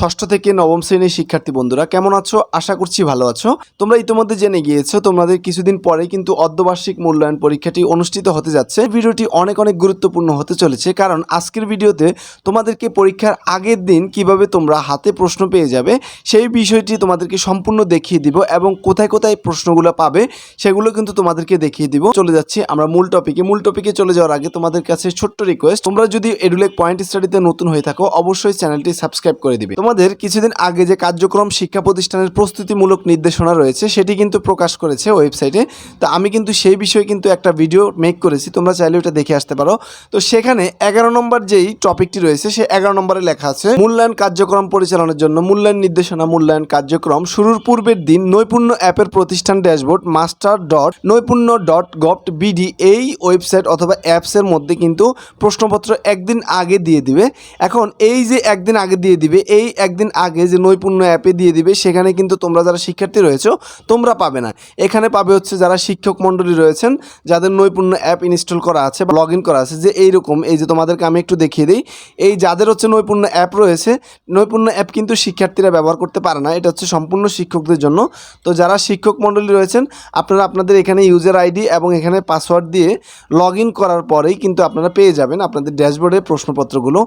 ষষ্ঠ থেকে নবম শ্রেণির শিক্ষার্থী বন্ধুরা, কেমন আছো? আশা করছি ভালো আছো। তোমরা ইতিমধ্যে জেনে গিয়েছো, তোমাদের কিছুদিন পরে কিন্তু অর্ধবার্ষিক মূল্যায়ন পরীক্ষাটি অনুষ্ঠিত হতে যাচ্ছে। ভিডিওটি অনেক অনেক গুরুত্বপূর্ণ হতে চলেছে, কারণ আজকের ভিডিওতে তোমাদেরকে পরীক্ষার আগের দিন কীভাবে তোমরা হাতে প্রশ্ন পেয়ে যাবে, সেই বিষয়টি তোমাদেরকে সম্পূর্ণ দেখিয়ে দিব এবং কোথায় কোথায় প্রশ্নগুলো পাবে, সেগুলো কিন্তু তোমাদেরকে দেখিয়ে দিব। চলে যাচ্ছি আমরা মূল টপিকে মূল টপিকে চলে যাওয়ার আগে তোমাদের কাছে ছোট্ট রিকোয়েস্ট তোমরা যদি এডুলেক পয়েন্ট স্টাডিতে নতুন হয়ে থাকো, অবশ্যই চ্যানেলটি সাবস্ক্রাইব করে দিবে। তোমাদের কিছুদিন আগে যে কার্যক্রম শিক্ষা প্রতিষ্ঠানের প্রস্তুতিমূলক নির্দেশনা রয়েছে, সেটি কিন্তু প্রকাশ করেছে ওয়েবসাইটে। তো আমি কিন্তু সেই বিষয়ে কিন্তু একটা ভিডিও মেক করেছি, তোমরা চাইলে ওটা দেখে আসতে পারো। তো সেখানে এগারো নম্বর যেই টপিকটি রয়েছে, সে এগারো নম্বরে লেখা আছে, মূল্যায়ন কার্যক্রম পরিচালনার জন্য মূল্যায়ন নির্দেশনা, মূল্যায়ন কার্যক্রম শুরুর পূর্বের দিন নৈপুণ্য অ্যাপের প্রতিষ্ঠান dashboard master dot Noipunno dot gov BD এই ওয়েবসাইট অথবা অ্যাপসের মধ্যে কিন্তু প্রশ্নপত্র একদিন আগে দিয়ে দিবে। এখন এই যে একদিন আগে দিয়ে দিবে, এই একদিন আগে যে নৈপুণ্য অ্যাপে দিয়ে দিবে, সেখানে কিন্তু তোমরা যারা শিক্ষার্থী রয়েছো, তোমরা পাবে না। এখানে পাবে হচ্ছে যারা শিক্ষক মণ্ডলী রয়েছেন, যাদের নৈপুণ্য অ্যাপ ইনস্টল করা আছে বা লগ করা আছে, যে এইরকম, এই যে তোমাদেরকে আমি একটু দেখিয়ে দিই। এই যাদের হচ্ছে নৈপুণ্য অ্যাপ রয়েছে, নৈপুণ্য অ্যাপ কিন্তু শিক্ষার্থীরা ব্যবহার করতে পারে না, এটা হচ্ছে সম্পূর্ণ শিক্ষকদের জন্য। তো যারা শিক্ষক মণ্ডলী রয়েছেন, আপনারা আপনাদের এখানে ইউজার আইডি এবং এখানে পাসওয়ার্ড দিয়ে লগ করার পরেই কিন্তু আপনারা পেয়ে যাবেন আপনাদের ড্যাশবোর্ডে প্রশ্নপত্রগুলো।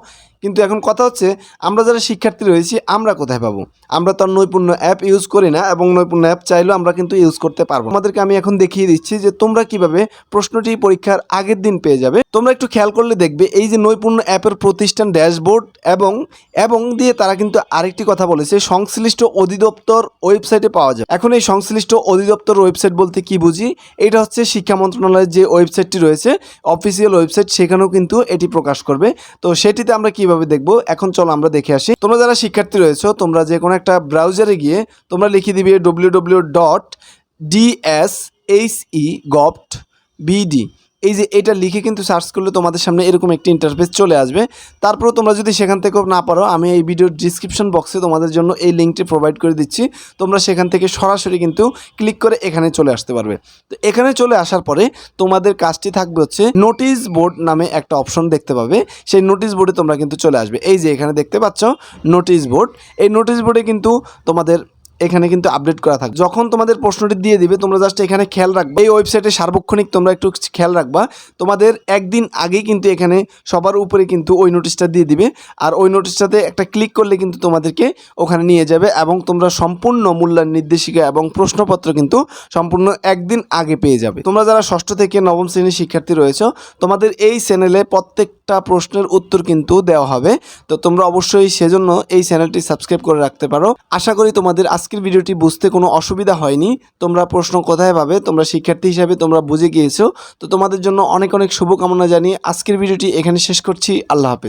কিন্তু এখন কথা হচ্ছে, আমরা যারা শিক্ষার্থী রয়েছি, আমরা কোথায় পাবো? আমরা তো নৈপুণ্য অ্যাপ ইউজ করি না এবং নৈপুণ্য অ্যাপ চাইলেও আমরা কিন্তু ইউজ করতে পারব আমাদেরকে আমি এখন দেখিয়ে দিচ্ছি যে তোমরা কীভাবে প্রশ্নটি পরীক্ষার আগের দিন পেয়ে যাবে। তোমরা একটু খেয়াল করলে দেখবে এই যে নৈপুণ্য অ্যাপের প্রতিষ্ঠান ড্যাশবোর্ড এবং এবং দিয়ে তারা কিন্তু আরেকটি কথা বলেছে, সংশ্লিষ্ট অধিদপ্তর ওয়েবসাইটে পাওয়া যায়। এখন এই সংশ্লিষ্ট অধিদপ্তর ওয়েবসাইট বলতে কি বুঝি? এটা হচ্ছে শিক্ষা মন্ত্রণালয়ের যে ওয়েবসাইটটি রয়েছে অফিসিয়াল ওয়েবসাইট সেখানেও কিন্তু এটি প্রকাশ করবে। তো সেটিতে আমরা কীভাবে দেখব? এখন চলো আমরা দেখে আসি। তোমরা যারা শিক্ষার্থী রয়েছে, তোমরা যে কোনো একটা ব্রাউজারে গিয়ে তোমরা লিখে দিবে W W dot DS H E govt BD এই যে এটা লিখে কিন্তু সার্চ করলে তোমাদের সামনে এরকম একটি ইন্টারফেস চলে আসবে। তারপরে তোমরা যদি সেখান থেকেও না পারো, আমি এই ভিডিওর ডিসক্রিপশন বক্সে তোমাদের জন্য এই লিঙ্কটি প্রোভাইড করে দিচ্ছি। তোমরা সেখান থেকে সরাসরি কিন্তু ক্লিক করে এখানে চলে আসতে পারবে। তো এখানে চলে আসার পরে তোমাদের কাজটি থাকবে হচ্ছে নোটিশ বোর্ড নামে একটা অপশন দেখতে পাবে। সেই নোটিশ বোর্ডে তোমরা কিন্তু চলে আসবে। এই যে এখানে দেখতে পাচ্ছ নোটিশ বোর্ড এই নোটিশ বোর্ডে কিন্তু তোমাদের এখানে কিন্তু আপডেট করা থাকবে। যখন তোমাদের প্রশ্নটি দিয়ে দিবে, তোমরা জাস্ট এখানে খেয়াল রাখবে। এই ওয়েবসাইটে সার্বক্ষণিক তোমরা একটু খেয়াল রাখবা। তোমাদের একদিন আগেই কিন্তু এখানে সবার উপরে কিন্তু ওই নোটিশটা দিয়ে দিবে। আর ওই নোটিশটাতে একটা ক্লিক করলে কিন্তু তোমাদেরকে ওখানে নিয়ে যাবে এবং তোমরা সম্পূর্ণ মূল্যায়ন নির্দেশিকা এবং প্রশ্নপত্র কিন্তু সম্পূর্ণ একদিন আগে পেয়ে যাবে। তোমরা যারা ষষ্ঠ থেকে নবম শ্রেণির শিক্ষার্থী রয়েছে, তোমাদের এই চ্যানেলে প্রত্যেকটা প্রশ্নের উত্তর কিন্তু দেওয়া হবে। তো তোমরা অবশ্যই সেজন্য এই চ্যানেলটি সাবস্ক্রাইব করে রাখতে পারো। আশা করি তোমাদের আজকের ভিডিওটি বুঝতে কোনো অসুবিধা হয়নি। তোমরা প্রশ্ন কোথায় পাবে, তোমরা শিক্ষার্থী হিসাবে তোমরা বুঝে গিয়েছো। তো তোমাদের জন্য অনেক অনেক শুভকামনা জানিয়ে আজকের ভিডিওটি এখানে শেষ করছি। আল্লাহ হাফেজ।